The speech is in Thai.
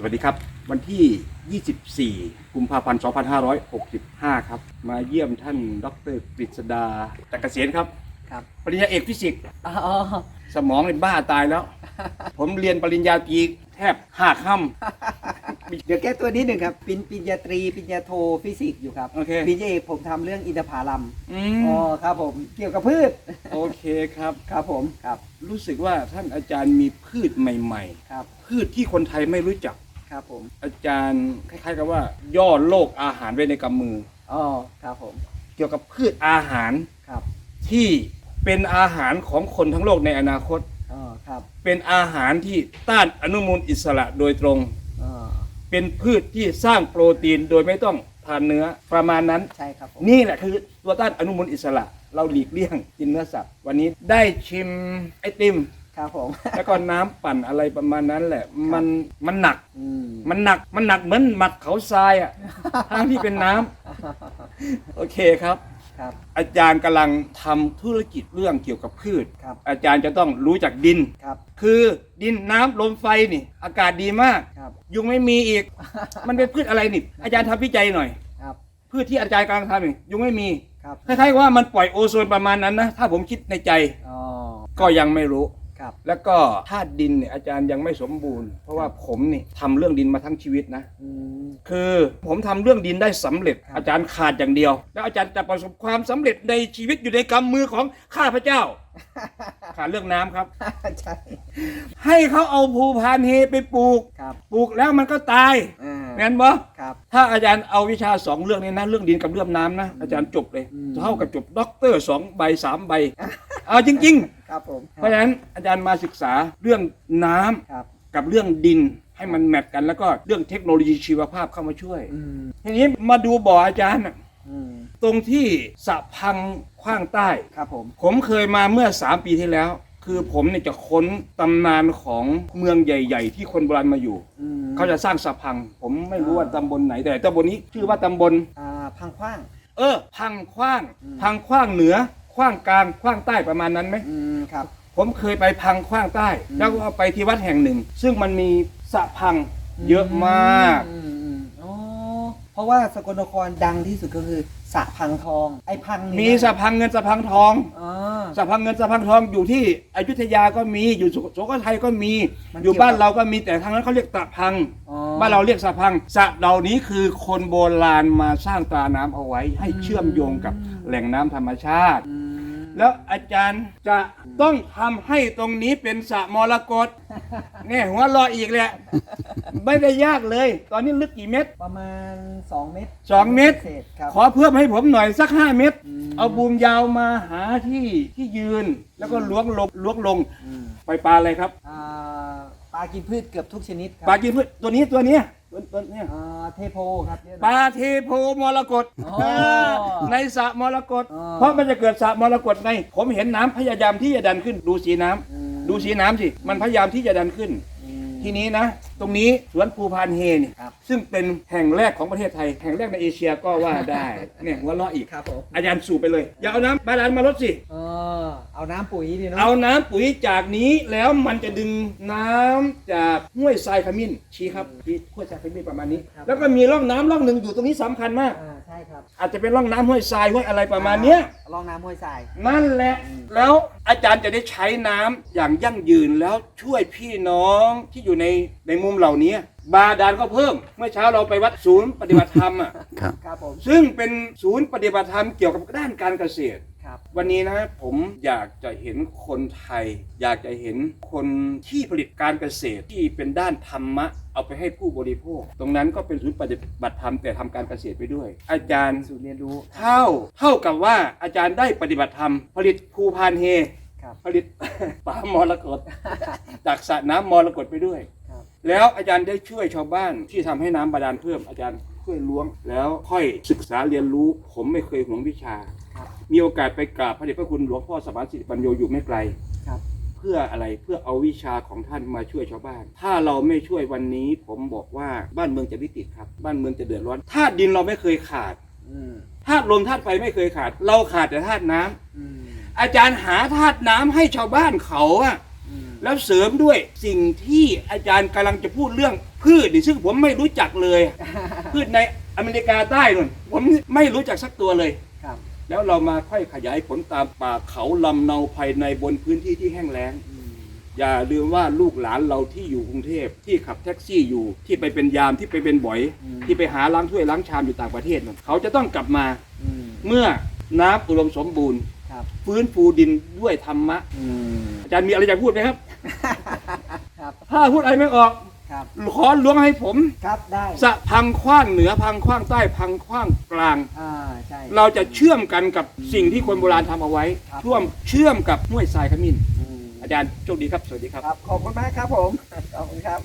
สวัสดีครับ วันที่ 24 กุมภาพันธ์ 2565 ครับ มาเยี่ยมท่านดรกฤษดาจักรเกษียณครับ ครับ ปริญญาเอกฟิสิกส์อ๋อสมองเป็นบ้าตายแล้ว ผมเรียนปริญญาตรีแทบห้าค่เดี๋ยวแก้ตัวนิดหนึ่งครับปริญปริญญาตรีปริญญาโทฟิสิกส์อยู่ครับำโอเคปริญญาเอกผมทำเรื่องอินทผลัมอือ๋อมครับผมเกี่ยวกับพืชโอเคครับ ครับผมครับ รู้สึกว่าท่านอาจารย์มีพืชใหม่ ครับ ๆ พืชที่คนไทยไม่รู้จัก ครับผมอาจารย์คล้าย ๆ กับว่า ย่อโลกอาหารไว้ในกำมือ อ๋อครับผมเกี่ยวกับพืชอาหารครับที่เป็นอาหารของคนทั้งโลกในอนาคต อ๋อครับเป็นอาหารที่ต้านอนุมูลอิสระโดยตรง อ๋อเป็นพืชที่สร้างโปรตีนโดยไม่ต้องทานเนื้อประมาณนั้น ใช่ครับผมนี่แหละคือตัวต้านอนุมูลอิสระ เราหลีกเลี่ยงกินเนื้อสัตว์ วันนี้ได้ชิมไอติม ครับผม แล้วก็น้ำปั่นอะไรประมาณนั้นแหละ มันมันหนัก อืม มันหนักมันหนักเหมือนหมักเขาทรายอะ ทั้งที่เป็นน้ำโอเคครับ ครับ อาจารย์กำลังทำธุรกิจเรื่องเกี่ยวกับพืช ครับ อาจารย์จะต้องรู้จักดิน ครับ คือดินน้ำลมไฟนี่ อากาศดีมาก ครับ ยุงไม่มีอีก มันเป็นพืชอะไรนี่ อาจารย์ทำวิจัยหน่อย ครับ พืชที่อาจารย์กำลังทำนี่ยุงไม่มีครับ คล้ายๆกับว่ามันปล่อยโอโซนประมาณนั้นนะ ถ้าผมคิดในใจ อ๋อ ก็ยังไม่รู้ ครับ แล้วก็ธาตุดินเนี่ยอาจารย์ยังไม่สมบูรณ์ เพราะว่าผมนี่ทำเรื่องดินมาทั้งชีวิตนะ อืม คือผมทำเรื่องดินได้สำเร็จ ครับ อาจารย์ขาดอย่างเดียว แล้วอาจารย์จะประสบความสำเร็จในชีวิตอยู่ในกำมือของข้าพเจ้า ขาดเรื่องน้ำครับ ใช่ให้เขาเอาภูพานเฮไปปลูก ครับปลูกแล้วมันก็ตายอ่าแม่นบ่ครับ ถ้าอาจารย์เอาวิชาสองเรื่องนี้นะ เรื่องดินกับเรื่องน้ำนะ อาจารย์จบเลย อืม เท่ากับจบด็อกเตอร์สองใบสามใบ เอาจริง ครับผมๆ เพราะฉะนั้นอาจารย์มาศึกษาเรื่องน้ำครับกับเรื่องดินให้มันแมทกัน แล้วก็เรื่องเทคโนโลยีชีวภาพเข้ามาช่วย อืมทีนี้มาดูบ่ออาจารย์น่ะอืมตรงที่สะพังขว้างใต้ ครับผมผมเคยมาเมื่อ 3 ปีที่แล้ว คือผมเนี่ยจะค้นตำนานของเมืองใหญ่ ๆ ที่คนโบราณมาอยู่ อืมเขาจะสร้างสะพัง ผมไม่รู้ว่าตำบลไหนแต่ตำบลนี้ชื่อว่าตำบล อ่าพังขว้าง เออ พังขว้าง อืม พังขว้างเหนือ ขว้างกลางขว้างใต้ประมาณนั้นไหม อืมครับ ผมเคยไปพังขว้างใต้ อืม แล้วก็ไปที่วัดแห่งหนึ่ง ซึ่งมันมีสะพังเยอะมาก อืมอืมอ๋อเพราะว่าสกลนครดังที่สุดก็คือสระพังทอง ไอ้พังนี่มีสะพังเงินสะพังทองอ๋อสะพังเงินสะพังทองอยู่ที่อยุธยาก็มีอยู่สุโขทัยก็มี มันอยู่เกี่ยวกับบ้านเราก็มีแต่ทางนั้นเขาเรียกตะพัง อ๋อ บ้านเราเรียกสะพังสระเหล่านี้คือคนโบราณมาสร้างตราน้ำเอาไว้ ให้เชื่อมโยงกับแหล่งน้ำธรรมชาติ อืม แล้วอาจารย์จะต้องทำให้ตรงนี้เป็นสระมรกตเนี่ยหัวเรออีกแหละ ไม่ได้ยากเลย ตอนนี้ลึกกี่เมตร ประมาณ 2 เมตรสองเมตรศษครับ ขอเพิ่มให้ผมหน่อยสักห้าเมตร อืม เอาบูมยาวมาหาที่ที่ยืน แล้วก็ล้วงลงล้วงลงอืมไปปลาอะไรครับ อ่าปลากินพืชเกือบทุกชนิดครัปลากินพืชตัวนี้ตัวเนี้ย ตัวตัวเนี้ยอ่าเทโพครับปลาเทโพมรกตอ๋อในสระมรกตอ๋อ เพราะมันจะเกิดสระมรกตไงผมเห็นน้ำพยายามที่จะดันขึ้น ดูสีน้ำอืมดูสีน้ำสิ มันพยายามที่จะดันขึ้น อืม ทีนี้นะ ตรงนี้สวนภูพานเฮเนี่ยครับ ซึ่งเป็นแห่งแรกของประเทศไทย แห่งแรกในเอเชียก็ว่าได้ เนี่ยหัวเราะอีก ครับผมอาจารย์สูบไปเลย อย่าเอาน้ำบาดาลมาลดสิ เออ เอาน้ำปุ๋ยดีเนาะเอาน้ำปุ๋ยจากนี้แล้วมันจะดึงน้ำจากห้วยทรายขมิ้นชี้ครับชี้ห้วยทรายขมิ้นประมาณนี้ แล้วก็มีร่องน้ำร่องหนึ่งอยู่ตรงนี้สำคัญมาก อ่าใช่ครับอาจจะเป็นร่องน้ำห้วยทรายห้วยอะไรประมาณเนี้ย ลองน้ำห้วยทรายนั่นแหละ แล้วอาจารย์จะได้ใช้น้ำอย่างยั่งยืนแล้วช่วยพี่น้องที่อยู่ในในมุมเหล่านี้ บาดาลก็เพิ่ม เมื่อเช้าเราไปวัดศูนย์ปฏิบัติธรรมอะ ครับครับผมซึ่งเป็นศูนย์ปฏิบัติธรรมเกี่ยวกับด้านการเกษตร ครับวันนี้นะผมอยากจะเห็นคนไทย อยากจะเห็นคนที่ผลิตการเกษตรที่เป็นด้านธรรมะ เอาไปให้ผู้บริโภค ตรงนั้นก็เป็นศูนย์ปฏิบัติธรรมแต่ทำการเกษตรไปด้วย อาจารย์สูตรเรียนรู้ เท่าเท่ากับว่าอาจารย์ได้ปฏิบัติธรรม ผลิตภูพานเฮครับผลิตปลามรกตจากสระน้ำมรกตไปด้วยครับแล้วอาจารย์ได้ช่วยชาวบ้านที่ทำให้น้ำบาดาลเพิ่มอาจารย์ช่วยล้วง แล้วค่อยศึกษาเรียนรู้ ผมไม่เคยหวงวิชา ครับ มีโอกาสไปกราบพระเดชพระคุณหลวงพ่อสมานสิริปัญโยอยู่ไม่ไกลครับ เพื่ออะไรเพื่อเอาวิชาของท่านมาช่วยชาวบ้าน ถ้าเราไม่ช่วยวันนี้ ผมบอกว่าบ้านเมืองจะวิกฤตครับ บ้านเมืองจะเดือดร้อนธาตุดินเราไม่เคยขาดอืมธาตุลมธาตุไฟไม่เคยขาด เราขาดแต่ธาตุน้ำอืมอาจารย์หาธาตุน้ำให้ชาวบ้านเขาอะอืมแล้วเสริมด้วยสิ่งที่อาจารย์กำลังจะพูดเรื่องพืชนี่ซึ่งผมไม่รู้จักเลย พืชในอเมริกาใต้นู่นผมไม่รู้จักสักตัวเลย ครับ แล้วเรามาค่อยขยายผลตามป่าเขาลำเนาภายในบนพื้นที่ที่แห้งแล้งอืมอย่าลืมว่าลูกหลานเราที่อยู่กรุงเทพที่ขับแท็กซี่อยู่ที่ไปเป็นยามที่ไปเป็นบ่อย ที่ไปหาล้างถ้วยล้างชามอยู่ต่างประเทศนั่นเขาจะต้องกลับมาอืมเมื่อน้ำอุดมสมบูรณ์ครับ ฟื้นฟูดินด้วยธรรมะอืมอาจารย์มีอะไรจะพูดไหมครับ ครับ ถ้าพูดอะไรไม่ออก ครับ ขอล้วงให้ผม ครับได้สะพังขว้างเหนือพังขว้างใต้พังขว้างกลาง อ่าใช่เราจะเชื่อมกันกับสิ่งที่คนโบราณทำเอาไว้ครับช่วมเชื่อมกับห้วยทรายขมิ้น อืมอาจารย์โชคดีครับ สวัสดีครับ ครับ ขอบคุณมากครับผม ขอบคุณครับ